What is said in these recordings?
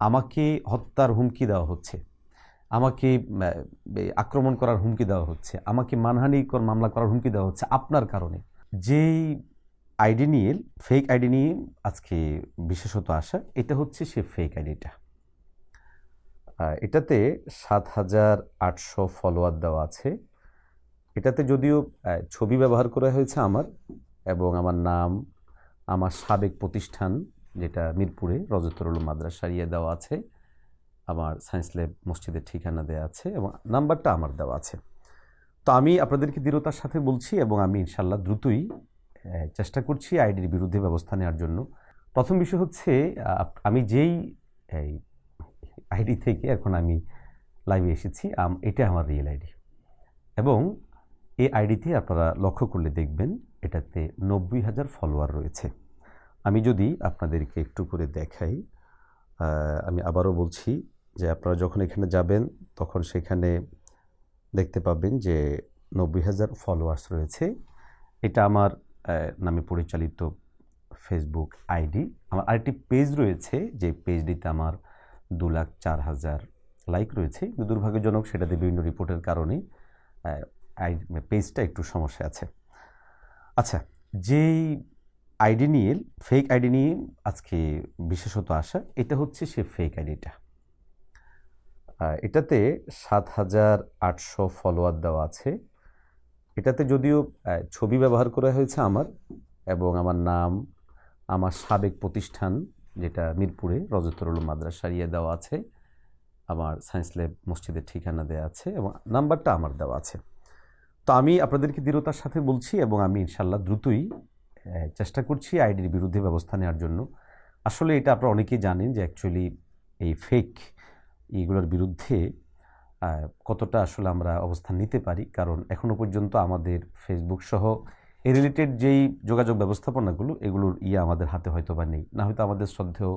আমাকে হত্যার হুমকি দেওয়া হচ্ছে। আমাকে আক্রমণ করার হুমকি দেওয়া হচ্ছে। আমাকে মানহানিকর মামলা করার হুমকি দেওয়া হচ্ছে আপনার কারণে। যেই আইডি নিয়ে ফেক আইডি নিয়ে আজকে বিশেষত আসা, এটা হচ্ছে সে ফেক আইডিটা। এটাতে সাত হাজার আটশো ফলোয়ার দেওয়া আছে। এটাতে যদিও ছবি ব্যবহার করা হয়েছে আমার এবং আমার নাম, আমার সাবেক প্রতিষ্ঠান যেটা মিরপুরে রজতরুল মাদ্রাসা ইয়ে দেওয়া আছে। আমার সায়েন্স ল্যাব মসজিদের ঠিকানা দেওয়া আছে এবং নাম্বারটা আমার দেওয়া আছে। তো আমি আপনাদেরকে দৃঢ়তার সাথে বলছি এবং আমি ইনশাল্লাহ দ্রুতই চেষ্টা করছি আইডির বিরুদ্ধে ব্যবস্থা নেওয়ার জন্য। প্রথম বিষয় হচ্ছে আমি যেই আইডি থেকে এখন আমি লাইভে এসেছি এটা আমার রিয়েল আইডি। এবং এই আইডিতে আপনারা লক্ষ্য করলে দেখবেন, এটাতে নব্বই হাজার ফলোয়ার রয়েছে। আমি যদি আপনাদেরকে একটু করে দেখাই আমি আবারও বলছি যে আপনারা যখন এখানে যাবেন, তখন সেখানে দেখতে পাবেন যে নব্বই হাজার ফলোয়ার্স রয়েছে। এটা আমার নামে পরিচালিত ফেসবুক আইডি আমার আরেকটি পেজ রয়েছে, যে পেজটিতে আমার দু লাখ চার হাজার লাইক রয়েছে। কিন্তু দুর্ভাগ্যজনক সেটাতে বিভিন্ন রিপোর্টের কারণে পেজটা একটু সমস্যা আছে। আচ্ছা যেই আইডি নিয়ে ফেক আইডি নিয়ে আজকে বিশেষত আসা, এটা হচ্ছে সে ফেক আইডিটা। এটাতে সাত হাজার আটশো ফলোয়ার দেওয়া আছে। এটাতে যদিও ছবি ব্যবহার করা হয়েছে আমার এবং আমার নাম, আমার সাবেক প্রতিষ্ঠান যেটা মিরপুরে, রজতরুল মাদ্রাসা ইয়ে দেওয়া আছে। আমার সায়েন্স ল্যাব মসজিদের ঠিকানা দেওয়া আছে এবং নাম্বারটা আমার দেওয়া আছে। তো আমি আপনাদেরকে দৃঢ়তার সাথে বলছি এবং আমি ইনশাল্লাহ দ্রুতই চেষ্টা করছি আইডির বিরুদ্ধে ব্যবস্থা নেওয়ার জন্য। আসলে এটা আপনারা অনেকেই জানেন যে অ্যাকচুয়ালি এই ফেক এইগুলোর বিরুদ্ধে কতটা আসলে আমরা অবস্থান নিতে পারি। কারণ এখনও পর্যন্ত আমাদের ফেসবুক সহ এই রিলেটেড যেই যোগাযোগ ব্যবস্থাপনাগুলো, এগুলোর ইয়ে আমাদের হাতে হয়তো বা নেই। না হয়তো আমাদের শ্রদ্ধেয়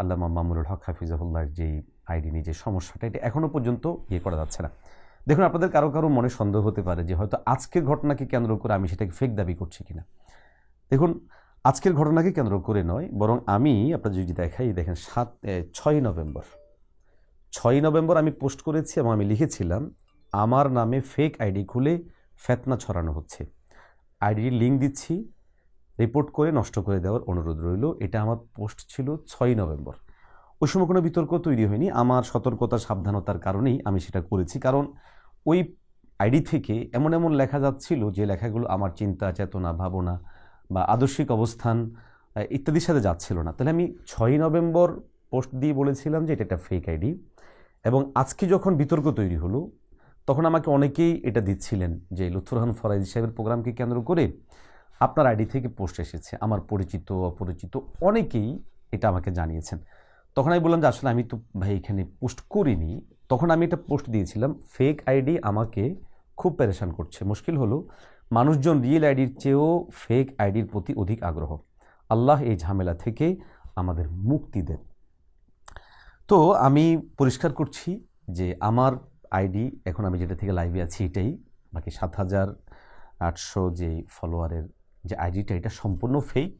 আল্লামা মামুনুল হক হাফিজাহুল্লাহর যেই আইডি নিয়ে যে সমস্যাটা, এটা এখনও পর্যন্ত ইয়ে করা যাচ্ছে না। দেখুন, আপনাদের কারও কারও মনে সন্দেহ হতে পারে যে হয়তো আজকের ঘটনাকে কেন্দ্র করে আমি সেটাকে ফেক দাবি করছি কিনা। দেখুন, আজকের ঘটনাকে কেন্দ্র করে নয়, বরং আমি আপনার যদি দেখাই, দেখেন সাত ছয় নভেম্বর। ছয় নভেম্বর আমি পোস্ট করেছি এবং আমি লিখেছিলাম, আমার নামে ফেক আইডি খুলে ফেতনা ছড়ানো হচ্ছে। আইডির লিঙ্ক দিচ্ছি রিপোর্ট করে নষ্ট করে দেওয়ার অনুরোধ রইল। এটা আমার পোস্ট ছিল ছয় নভেম্বর। ওই সময় কোনো বিতর্ক তৈরি হয়নি। আমার সতর্কতা, সাবধানতার কারণেই আমি সেটা করেছি। কারণ ওই আইডি থেকে এমন এমন লেখা যাচ্ছিল, যে লেখাগুলো আমার চিন্তা, চেতনা, ভাবনা বা আদর্শিক অবস্থান ইত্যাদির সাথে যাচ্ছিল না। তাহলে আমি ছয়ই নভেম্বর পোস্ট দিয়ে বলেছিলাম যে এটা একটা ফেক আইডি এবং আজকে যখন বিতর্ক তৈরি হলো, তখন আমাকে অনেকেই এটা দিচ্ছিলেন যে, লুৎফর রহমান ফরাইজি সাহেবের প্রোগ্রামকে কেন্দ্র করে আপনার আইডি থেকে পোস্ট এসেছে। আমার পরিচিত, অপরিচিত অনেকেই এটা আমাকে জানিয়েছেন। তখন আমি বললাম যে, আসলে আমি তো ভাই এখানে পোস্ট করিনি। তখন আমি এটা পোস্ট দিয়েছিলাম ফেক আইডি আমাকে খুব পেরেশান করছে। মুশকিল হলো মানুষজন রিয়েল আইডির চেয়েও ফেক আইডির প্রতি অধিক আগ্রহ। আল্লাহ এই ঝামেলা থেকে আমাদের মুক্তি দেন। তো আমি পরিষ্কার করছি যে আমার আইডি এখন আমি যেটা থেকে লাইভে আছি এটাই। বাকি সাত হাজার আটশো যে ফলোয়ারের যে আইডিটা এটা সম্পূর্ণ ফেক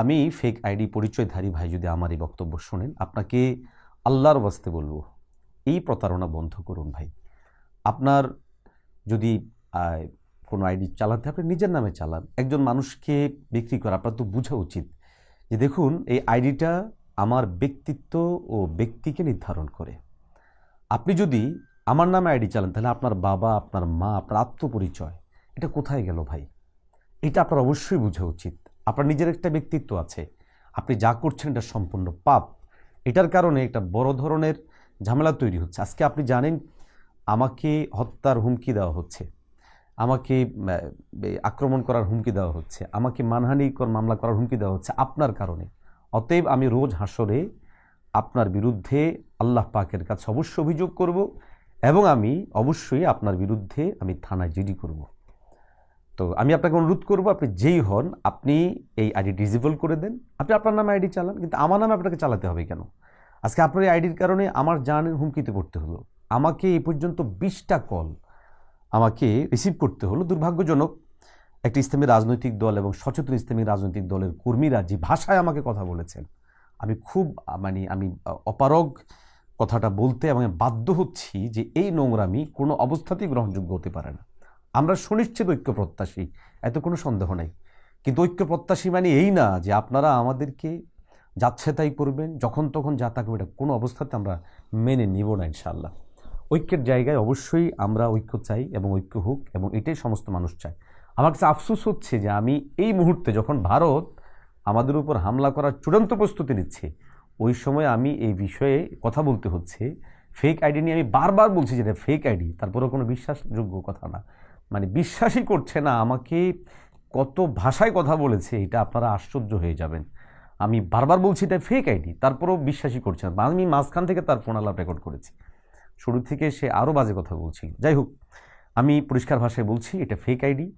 আমি ফেক আইডি পরিচয়ধারী ভাই যদি আমার এই বক্তব্য শোনেন, আপনাকে আল্লাহর বাস্তে বলব, এই প্রতারণা বন্ধ করুন ভাই। আপনার যদি কোনো আইডি চালাতে, আপনি নিজের নামে চালান। একজন মানুষকে বিক্রি করা, আপনার তো বোঝা উচিত। যে দেখুন, এই আইডিটা আমার ব্যক্তিত্ব ও ব্যক্তিকে নির্ধারণ করে। আপনি যদি আমার নামে আইডি চালান, তাহলে আপনার বাবা, আপনার মা, আপনার আত্মপরিচয়, এটা কোথায় গেল ভাই? এটা আপনার অবশ্যই বোঝা উচিত। আপনার নিজের একটা ব্যক্তিত্ব আছে। আপনি যা করছেন, এটা সম্পূর্ণ পাপ। এটার কারণে একটা বড় ধরনের ঝামেলা তৈরি হচ্ছে। আজকে আপনি জানেন, আমাকে হত্যার হুমকি দেওয়া হচ্ছে। আমাকে আক্রমণ করার হুমকি দেওয়া হচ্ছে, আমাকে মানহানিকর মামলা করার হুমকি দেওয়া হচ্ছে আপনার কারণে। অতএব আমি রোজ হাসরে আপনার বিরুদ্ধে আল্লাহ পাকের কাছে অবশ্যই অভিযোগ করব এবং আমি অবশ্যই আপনার বিরুদ্ধে আমি থানায় জিডি করব। তো আমি আপনাকে অনুরোধ করব, আপনি যেই হন, আপনি এই আইডি ডিজেবল করে দেন। আপনি আপনার নামে আইডি চালান, কিন্তু আমার নামে আপনাকে চালাতে হবে কেন? আজকে আপনার এই আইডির কারণে আমার জানের হুমকিতে পড়তে হলো। আমাকে এই পর্যন্ত বিশটা কল আমাকে রিসিভ করতে হলো দুর্ভাগ্যজনক একটি ইসলামী রাজনৈতিক দল এবং সচেতন ইসলামী রাজনৈতিক দলের কর্মীরা যে ভাষায় আমাকে কথা বলেছেন। আমি খুব মানে আমি অপারগ কথাটা বলতে এবং বাধ্য হচ্ছি যে এই নোংরামি কোনো অবস্থাতেই গ্রহণযোগ্য হতে পারে না। আমরা সুনিশ্চিত ঐক্য প্রত্যাশী, এত কোনো সন্দেহ নাই। কিন্তু ঐক্য প্রত্যাশী মানে এই না যে আপনারা আমাদেরকে যাচ্ছে তাই করবেন, যখন তখন যা করবেন, এটা কোনো অবস্থাতে আমরা মেনে নিব না ইনশাআল্লাহ। ঐক্যের জায়গায় অবশ্যই আমরা ঐক্য চাই এবং ঐক্য হোক এবং এটাই সমস্ত মানুষ চায়। আমার কাছে আফসোস হচ্ছে যে আমি এই মুহূর্তে যখন ভারত আমাদের উপর হামলা করার চূড়ান্ত প্রস্তুতি নিচ্ছে, ওই সময় আমি এই বিষয়ে কথা বলতে হচ্ছে। ফেক আইডি নিয়ে আমি বারবার বলছি যে এটা ফেক আইডি তারপরেও কোনো বিশ্বাসযোগ্য কথা না। মানে বিশ্বাসই করছে না, আমাকে কত ভাষায় কথা বলেছে, এটা আপনারা আশ্চর্য হয়ে যাবেন। আমি বারবার বলছি এটা ফেক আইডি তারপরেও বিশ্বাসই করছে না। আমি মাঝখান থেকে তার ফোন আলাপ রেকর্ড করেছি। শুরু থেকে সে আরও বাজে কথা বলছিল। যাই হোক, আমি পরিষ্কার ভাষায় বলছি, এটা ফেক আইডি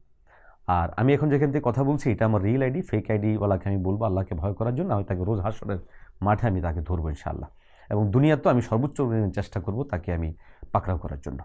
আর আমি এখন যেখান থেকে কথা বলছি, এটা আমার রিয়েল আইডি ফেক আইডিওয়ালাকে আমি বলব আল্লাহকে ভয় করার জন্য। আমি তাকে রোজ হাসরের মাঠে আমি তাকে ধরবো ইনশাআল্লাহ। এবং দুনিয়া তো আমি সর্বোচ্চ চেষ্টা করব তাকে আমি পাকড়াও করার জন্য।